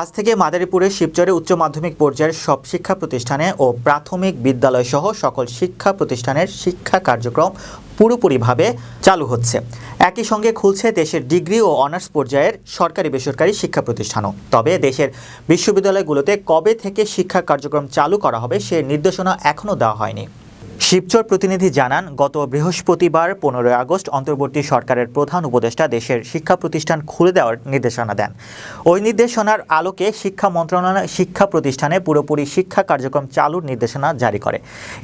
আজ থেকে মাদারীপুরে শিবচরে উচ্চ মাধ্যমিক পর্যায়ের সব শিক্ষা প্রতিষ্ঠানে ও প্রাথমিক বিদ্যালয় সহ সকল শিক্ষা প্রতিষ্ঠানের শিক্ষা কার্যক্রম পুরোপুরিভাবে চালু হচ্ছে। একই সঙ্গে খুলছে দেশের ডিগ্রি ও অনার্স পর্যায়ের সরকারি বেসরকারি শিক্ষা প্রতিষ্ঠানও। তবে দেশের বিশ্ববিদ্যালয়গুলোতে কবে থেকে শিক্ষা কার্যক্রম চালু করা হবে সে নির্দেশনা এখনও দেওয়া হয়নি। শিবচর প্রতিনিধি জানান, গত বৃহস্পতিবার পনেরোই আগস্ট অন্তর্বর্তী সরকারের প্রধান উপদেষ্টা দেশের শিক্ষা প্রতিষ্ঠান খুলে দেওয়ার নির্দেশনা দেন। ওই নির্দেশনার আলোকে শিক্ষা মন্ত্রণালয় শিক্ষা প্রতিষ্ঠানে পুরোপুরি শিক্ষা কার্যক্রম চালুর নির্দেশনা জারি করে।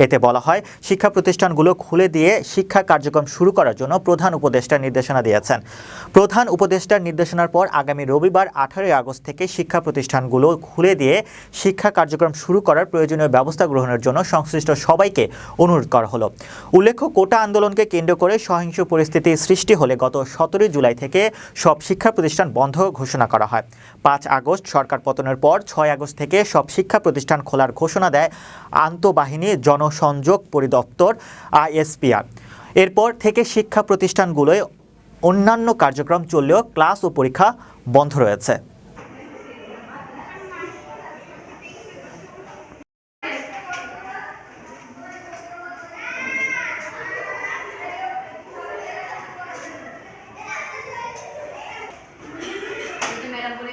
এতে বলা হয়, শিক্ষা প্রতিষ্ঠানগুলো খুলে দিয়ে শিক্ষা কার্যক্রম শুরু করার জন্য প্রধান উপদেষ্টা নির্দেশনা দিয়েছেন। প্রধান উপদেষ্টার নির্দেশনার পর আগামী রবিবার আঠারোই আগস্ট থেকে শিক্ষা প্রতিষ্ঠানগুলো খুলে দিয়ে শিক্ষা কার্যক্রম শুরু করার প্রয়োজনীয় ব্যবস্থা গ্রহণের জন্য সংশ্লিষ্ট সবাইকে অনুরোধ করা হলো। উল্লেখ্য, কোটা আন্দোলনকে কেন্দ্র করে সহিংস পরিস্থিতি সৃষ্টি হলে গত সতেরোই জুলাই থেকে সব শিক্ষা প্রতিষ্ঠান বন্ধ ঘোষণা করা হয়। পাঁচ আগস্ট সরকার পতনের পর ছয় আগস্ট থেকে সব শিক্ষা প্রতিষ্ঠান খোলার ঘোষণা দেয় আন্তঃবাহিনী জনসংযোগ পরিদপ্তর আইএসপিআর। এরপর থেকে শিক্ষা প্রতিষ্ঠানগুলোয় অন্যান্য কার্যক্রম চললেও ক্লাস ও পরীক্ষা বন্ধ রয়েছে ম্যাডাম বলে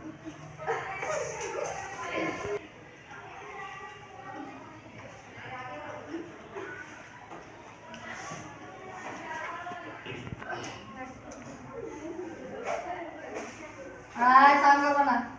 来，三个过来。